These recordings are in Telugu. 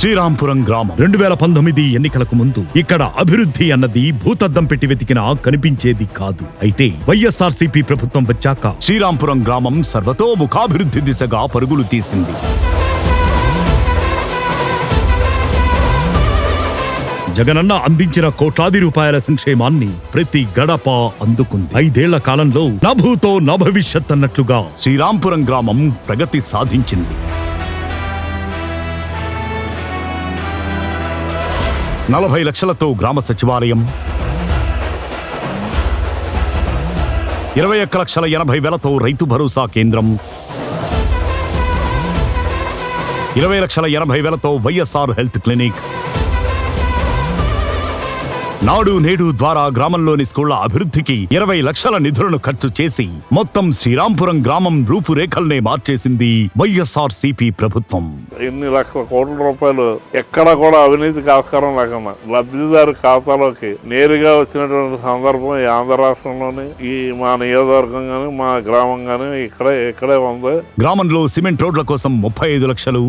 శ్రీరాంపురం గ్రామం రెండు వేల పంతొమ్మిది ఎన్నికలకు ముందు ఇక్కడ అభివృద్ధి అన్నది భూతద్దం పెట్టి వెతికినా కనిపించేది కాదు. అయితే వైఎస్ఆర్ ప్రభుత్వం వచ్చాక శ్రీరాంపురం గ్రామం సర్వతోముఖాభివృద్ధి దిశగా పరుగులు తీసింది. జగనన్న అందించిన కోట్లాది రూపాయల సంక్షేమాన్ని ప్రతి గడప అందుకుంది. ఐదేళ్ళ కాలంలో నభూతో నభవిష్యత్ అన్నట్లుగా శ్రీరాంపురం గ్రామం ప్రగతి సాధించింది. నలభై లక్షలతో గ్రామ సచివాలయం. ఇరవై ఒక్క లక్షల ఎనభై వేలతో రైతు భరోసా కేంద్రం. ఇరవై లక్షల ఎనభై వేలతో వైఎస్ఆర్ హెల్త్ క్లినిక్. నాడు నేడు ద్వారా గ్రామంలోని స్కూళ్ళ అభివృద్ధికి ఇరవై లక్షల నిధులను ఖర్చు చేసి మొత్తం శ్రీరాంపురం గ్రామం రూపురేఖల్నే మార్చేసింది వైఎస్ఆర్ ప్రభుత్వం. ఎన్ని లక్షల కోట్ల రూపాయలు ఎక్కడ కూడా అవినీతికి ఆస్కారం లేకుండా లబ్ధిదారు ఖాతాలోకి నేరుగా వచ్చినటువంటి సందర్భం ఈ ఆంధ్ర రాష్ట్రంలోని ఈ మా నియోజకవర్గం గాని మా గ్రామం గాని ఇక్కడే ఇక్కడే ఉంది. గ్రామంలో సిమెంట్ రోడ్ల కోసం ముప్పై ఐదు లక్షలు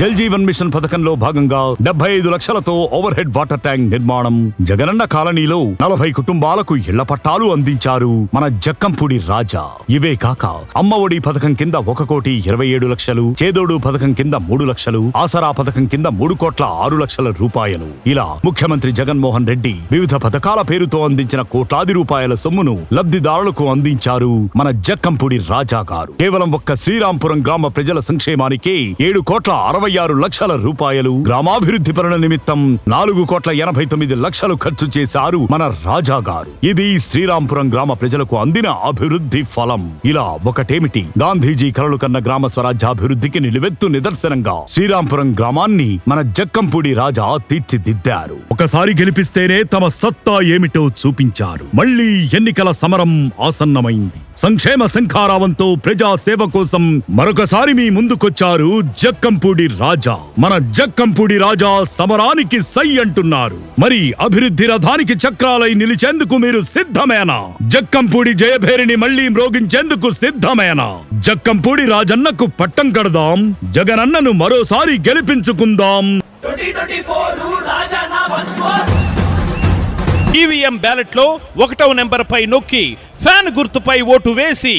జల్ జీవన్ మిషన్ పథకంలో భాగంగా డెబ్బై ఐదు లక్షలతో ఓవర్ హెడ్ వాటర్ ట్యాంక్ నిర్మాణం. జగనన్న కాలనీలో నలభై కుటుంబాలకు ఇళ్ళ పట్టాలు అందించారు మన జక్కంపూడి రాజా. ఇవే కాక అమ్మ ఒడి పథకం కింద ఒక కోటి ఇరవై ఏడు లక్షలు చేదోడు పథకం కింద మూడు లక్షలు ఆసరా పథకం కింద మూడు కోట్ల ఆరు లక్షల రూపాయలు. ఇలా ముఖ్యమంత్రి జగన్మోహన్ రెడ్డి వివిధ పథకాల పేరుతో అందించిన కోట్లాది రూపాయల సొమ్మును లబ్ధిదారులకు అందించారు మన జక్కంపూడి రాజా గారు. కేవలం ఒక్క శ్రీరాంపురం గ్రామ ప్రజల సంక్షేమానికి ఏడు కోట్ల అరవై ఆరు లక్షల రూపాయలు. గ్రామాభివృద్ధి పనుల నిమిత్తం నాలుగు కోట్ల ఎనభై తొమ్మిది లక్షలు ఖర్చు చేశారు మన రాజా గారు. ఇది శ్రీరాంపురం గ్రామ ప్రజలకు అందిన అభివృద్ధి ఫలం. ఇలా ఒకటేమిటి? గాంధీజీ కలలు కన్న గ్రామ స్వరాజ్యాభివృద్ధికి నిలువెత్తు నిదర్శనంగా శ్రీరాంపురం గ్రామాన్ని మన జక్కంపూడి రాజా తీర్చిదిద్దారు. ఒకసారి గెలిపిస్తేనే తమ సత్తా ఏమిటో చూపించారు. మళ్ళీ ఎన్నికల సమరం ఆసన్నమైంది. సంక్షేమ శంఖారావంతో ప్రజా సేవ కోసం మరొకసారి మీ ముందుకొచ్చారు జక్కంపూడి రాజా. మన జక్కంపూడి రాజా సమరానికి సై అంటున్నారు. మరి అభివృద్ధి రథానికి చక్రాలై నిలిచేందుకు మీరు సిద్ధమేనా? జక్కంపూడి జయభేరిని మళ్ళీ మ్రోగించేందుకు సిద్ధమేనా? జక్కంపూడి రాజన్నకు పట్టం కడదాం జగనన్నను మరోసారి గెలిపించుకుందాం. 2024 రాజా నా ఈవీఎం బ్యాలెట్లో ఒకటవ నెంబర్ పై నొక్కి ఫ్యాన్ గుర్తుపై ఓటు వేసి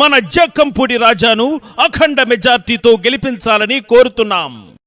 మన జక్కంపూడి రాజాను అఖండ మెజార్టీతో గెలిపించాలని కోరుతున్నాం.